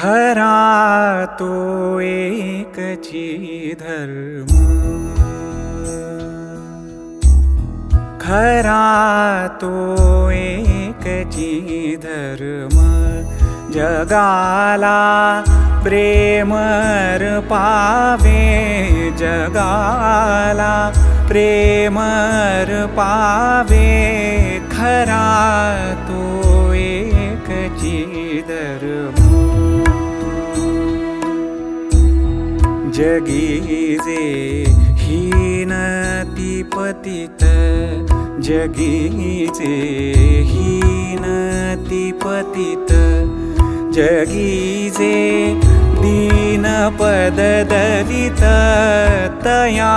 खरा तो एकची धर्म खरा तो एकची धर्म जगाला प्रेमर पावे जगाला प्रेमर पावे। खरा तो एकची धर्म जगीजे हीन पतित जगीचे हीन पतित जगीजे दीनपद दलित तया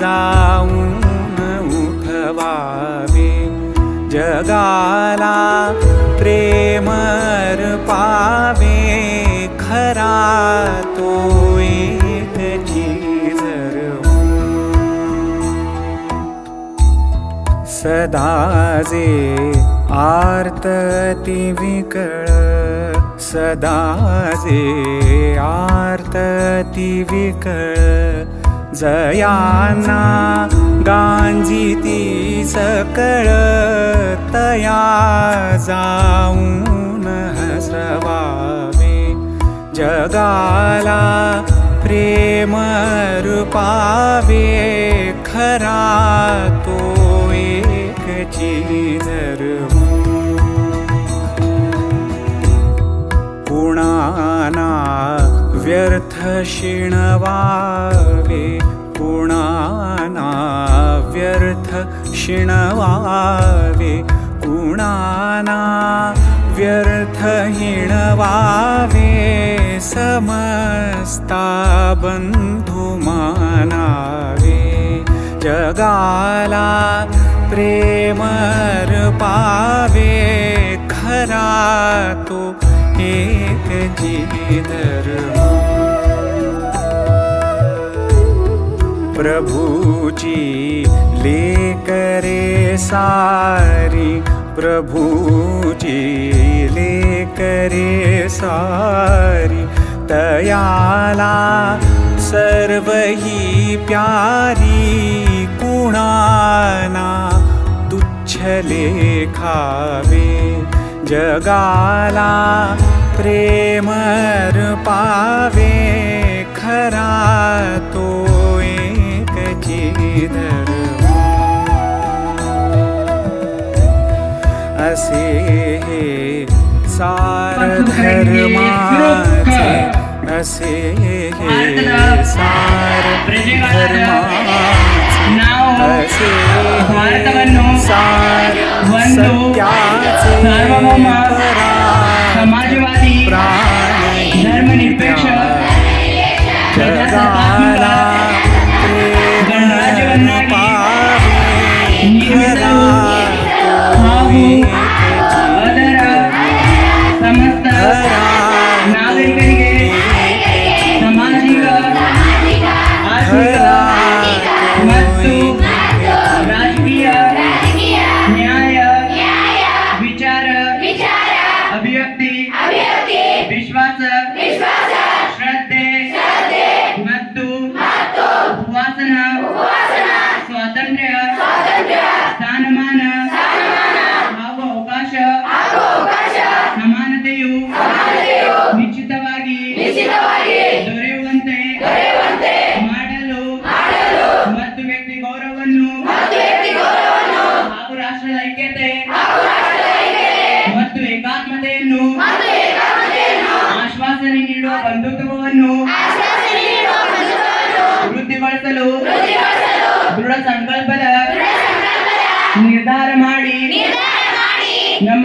जाऊन उठवावे जगाला प्रेमर पावे खरा तो सदाजे आर्तती विकळ सदाजे आर्तती विकळ जयाना गांजिती सकळ तया जाऊन हसवावे. जगाला प्रेम रूपावे खरा तो कुणाना व्यर्थ शिणवावे? कुणाना व्यर्थ शिणवावे? कुणाना व्यर्थ हिणवावे? समस्ता बंधुमानावे? जगाला प्रेम पावेखरा तु जिधर प्रभुजी ले करे सारी प्रभुजी ले करे सारी दया सर्वहि कुणाना तुच्छ लेखावे जगाला प्रेमर पावे खरा तो एकची धर्म असे हे सार धर्माचे असे हे सार धर्माचे असे ಭಾರತವನ್ನು ಒಂದು ಸಾರ್ವಭೌಮ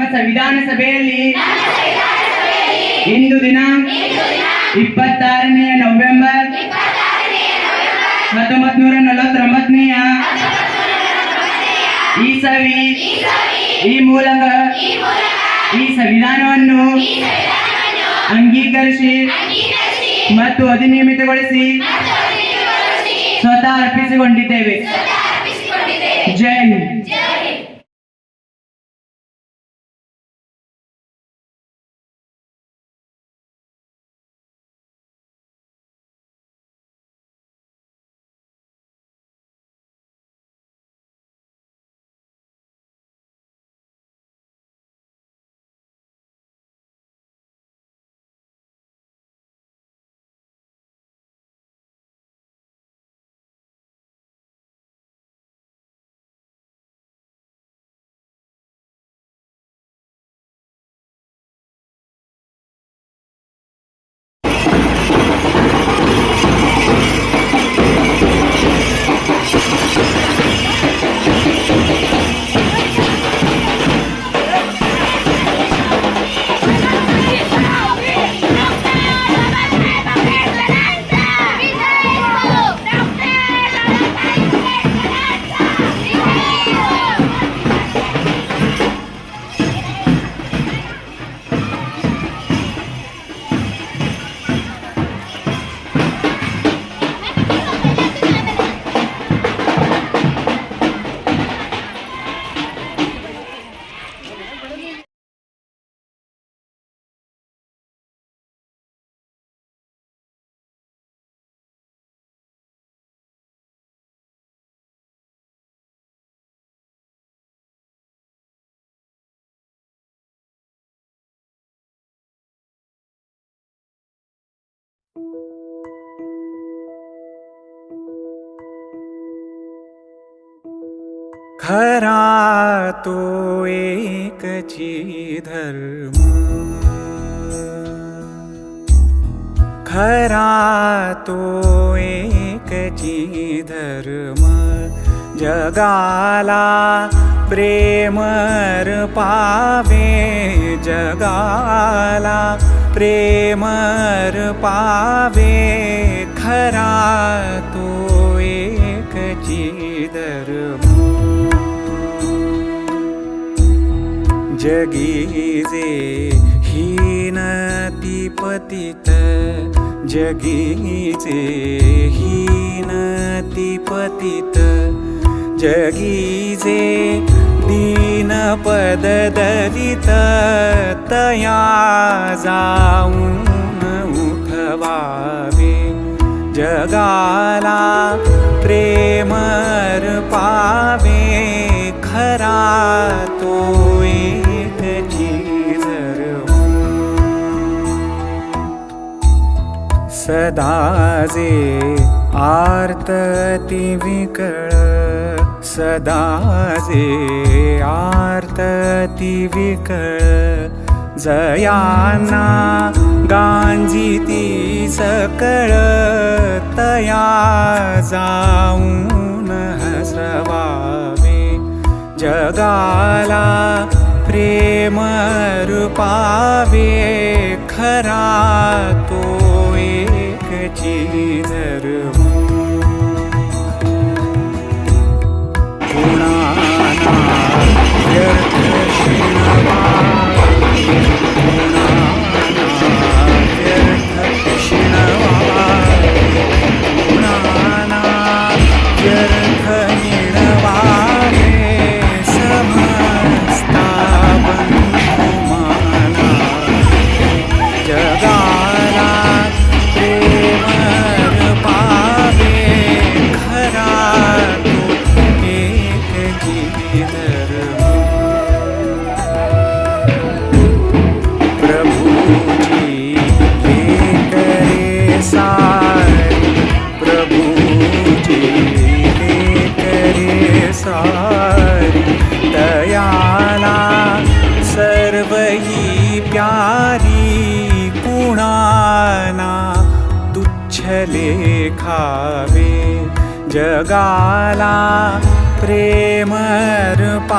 ನಮ್ಮ ಸಂವಿಧಾನ ಸಭೆಯಲ್ಲಿ ಇಂದು ದಿನ ಇಪ್ಪತ್ತಾರನೇ ನವೆಂಬರ್ ಹತ್ತೊಂಬತ್ ನೂರ ನಲವತ್ತೊಂಬತ್ತನೆಯ ಈ ಸವಿ ಈ ಮೂಲಕ ಈ ಸಂವಿಧಾನವನ್ನು ಅಂಗೀಕರಿಸಿ ಮತ್ತು ಅಧಿನಿಯಮಿತಗೊಳಿಸಿ ಸ್ವತಃ ಅರ್ಪಿಸಿಕೊಂಡಿದ್ದೇವೆ. ಜೈ ಹಿಂದ್. तो एकची धर्म खरा तो एकची धर्म जगाला प्रेमर पावे जगाला प्रेमर पावेखरा चिदर जगी जे हिनतिपतित जगी जे हिनतिपतित जगीजे पद दलित तया जाऊन उठवावे. जगाला प्रेमर पावे खरा तो एक धर्म हो. सदाजे आर्तती विकळ सदा जे आर्तती विकळ जयाना गांजिती सकळ तया जाऊन हसवावे. जगाला प्रेम रूपावे खरा तो एकची धर्म जगाला प्रेमर पा